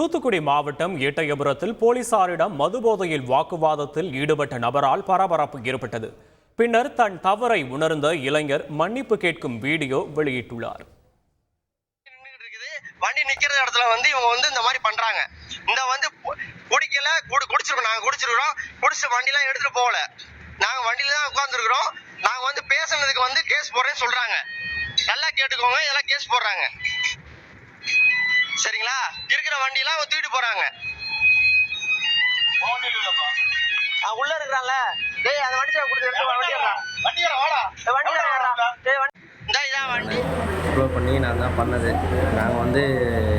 தூத்துக்குடி மாவட்டம் எட்டயபுரத்தில் போலீசாரிடம் மதுபோதையில் வாக்குவாதத்தில் ஈடுபட்ட நபரால் பரபரப்பு ஏற்பட்டது. பின்னர் தன் தவறை உணர்ந்த இளைஞர் மன்னிப்பு கேட்கும் வீடியோ வெளியிட்டுள்ளார். வண்டி நிக்கிற இடத்துல வந்து இவங்க வந்து இந்த மாதிரி பண்றாங்க. இந்த வந்து குடிக்கல குடி குடிச்சிருக்கோம். நாங்க குடிச்சிருக்கிறோம். குடிச்சு வண்டிலாம் எடுத்துட்டு போகல. நாங்க வண்டியில தான் உட்காந்துருக்கிறோம் நாங்க வந்து பேசுனதுக்கு வந்து கேஸ் போடுறேன்னு சொல்றாங்க. நல்லா கேட்டுக்கோங்க. இதெல்லாம் கேஸ் போடுறாங்க. சரிங்களா? இருக்கிற வண்டியெல்லாம் தூக்கிட்டு போறாங்க. ஆ, உள்ள இருக்கிறான்ல. டேய் அந்த வண்டி கொடுத்து எடுத்து வண்டி. வண்டி. ஃப்ளோ பண்ணி நான் தான் பண்ணது. நாங்கள் வந்து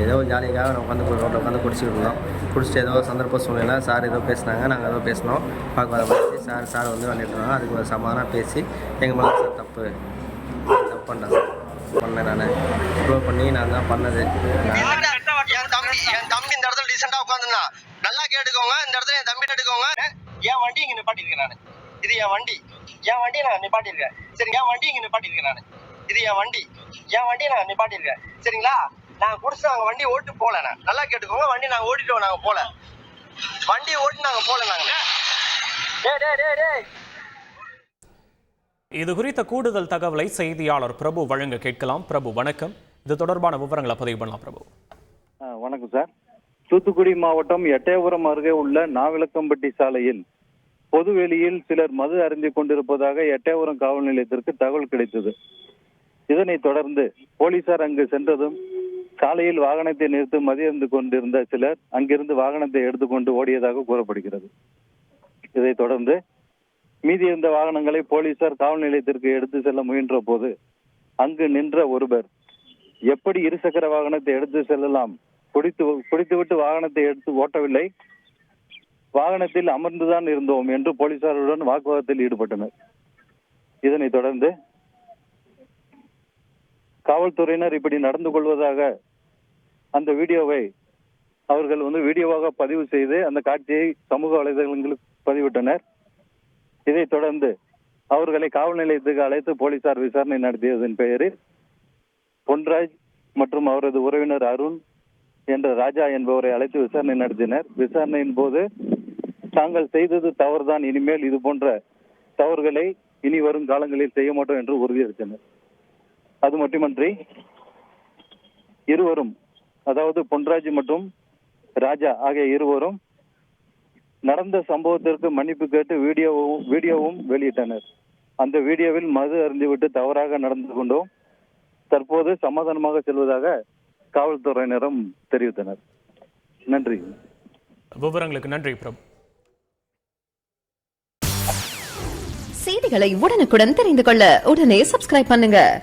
ஏதோ ஜாலிக்காக நான் உட்காந்து ரோட்டில் உட்காந்து குடிச்சிட்டு இருந்தோம். குடிச்சிட்டு ஏதோ சந்தர்ப்ப சூழ்நிலை சார் ஏதோ பேசினாங்க நாங்கள் ஏதோ பேசினோம். பார்க்க பேசி சார் சார் வந்து இருந்தாங்க. அதுக்கு ஒரு சமாதானம் பேசி எங்கள் மேலே சார் தப்பு. தப்பு பண்ணேன் பண்ணேன் நான். ஃப்ளோ பண்ணி நான் தான் பண்ணது. நான் என் தம்பி என் தம்பி இந்த இடத்துல உட்காந்துருந்தான் நல்லா கேட்டுக்கோங்க இந்த இடத்துல என் தம்பி எடுக்கோங்க. என் வண்டி இங்க நிப்பாட்டிருக்கேன் நான். இது என் வண்டி. என் வண்டியை நான் நிப்பாட்டிருக்கேன் சரி என் வண்டி இங்க நிப்பாட்டிருக்கேன் நான். இது என் வண்டி. என் வண்டியை நான் நிப்பாட்டிருக்கேன் சரிங்களா? நான் குடிச்சு நாங்க வண்டி ஓட்டு போல நான். நல்லா கேட்டுக்கோங்க வண்டி நாங்க ஓட்டிட்டோம் நாங்க போல. வண்டி ஓட்டி நாங்க போல நாங்க. டேய் டேய் டேய் டேய். இது குறித்த கூடுதல் தகவலை செய்தியாளர் பிரபு வழங்க கேட்கலாம். பிரபு வணக்கம். இது தொடர்பான விவரங்களை பதிவு பண்ணலாம் பிரபு. வணக்கம் சார். தூத்துக்குடி மாவட்டம் எட்டயபுரம் அருகே உள்ள நாவிலக்கம்பட்டி சாலையில் பொதுவெளியில் சிலர் மது அருந்தி கொண்டிருப்பதாக எட்டயபுரம் காவல் நிலையத்திற்கு தகவல் கிடைத்தது. இதனைத் தொடர்ந்து போலீசார் அங்கு சென்றதும் சாலையில் வாகனத்தை நிறுத்தி மதியந்து கொண்டிருந்த சிலர் அங்கிருந்து வாகனத்தை எடுத்துக்கொண்டு ஓடியதாக கூறப்படுகிறது. இதைத் தொடர்ந்து மீதி இருந்த வாகனங்களை போலீசார் காவல் நிலையத்திற்கு எடுத்து செல்ல முயன்ற போது அங்கு நின்ற ஒருவர் எப்படி இருசக்கர வாகனத்தை எடுத்து செல்லலாம்? குடித்து குடித்துவிட்டு வாகனத்தை எடுத்து ஓட்டவில்லை. வாகனத்தில் அமர்ந்துதான் இருந்தோம் என்று போலீசாருடன் வாக்குவாதத்தில் ஈடுபட்டனர். இதனைத் தொடர்ந்து காவல்துறையினர் இப்படி நடந்து கொள்வதாக அந்த வீடியோவை அவர்கள் வந்து வீடியோவாக பதிவு செய்து அந்த காட்சியை சமூக வலைதளங்களுக்கு பதிவிட்டனர். இதைத் தொடர்ந்து அவர்களை காவல் நிலையத்துக்கு அழைத்து போலீசார் விசாரணை நடத்தியதன் பெயரில் பொன்ராஜ் மற்றும் அவரது உறவினர் அருண் என்ற ராஜா என்பவரை அழைத்து விசாரணை நடத்தினர். விசாரணையின் போது தாங்கள் செய்தது தவறுதான் இனிமேல் இது போன்ற தவறுகளை இனி வரும் காலங்களில் செய்ய மாட்டோம் என்று உறுதியளித்தனர். அது மட்டுமன்றி இருவரும் அதாவது பொன்ராஜ் மற்றும் ராஜா ஆகிய இருவரும் நடந்த சம்பவத்திற்கு மன்னிப்பு கேட்டு வீடியோவும் வீடியோவும் வெளியிட்டனர். அந்த வீடியோவில் மது அறிந்துவிட்டு தவறாக நடந்து கொண்டோம். தற்போது சமாதானமாக செல்வதாக காவல்துறையினரும் தெரிவித்தனர். நன்றி. விவரங்களுக்கு நன்றி பிரபு. செய்திகளை உடனுக்குடன் தெரிந்து கொள்ள உடனே சப்ஸ்கிரைப் பண்ணுங்க.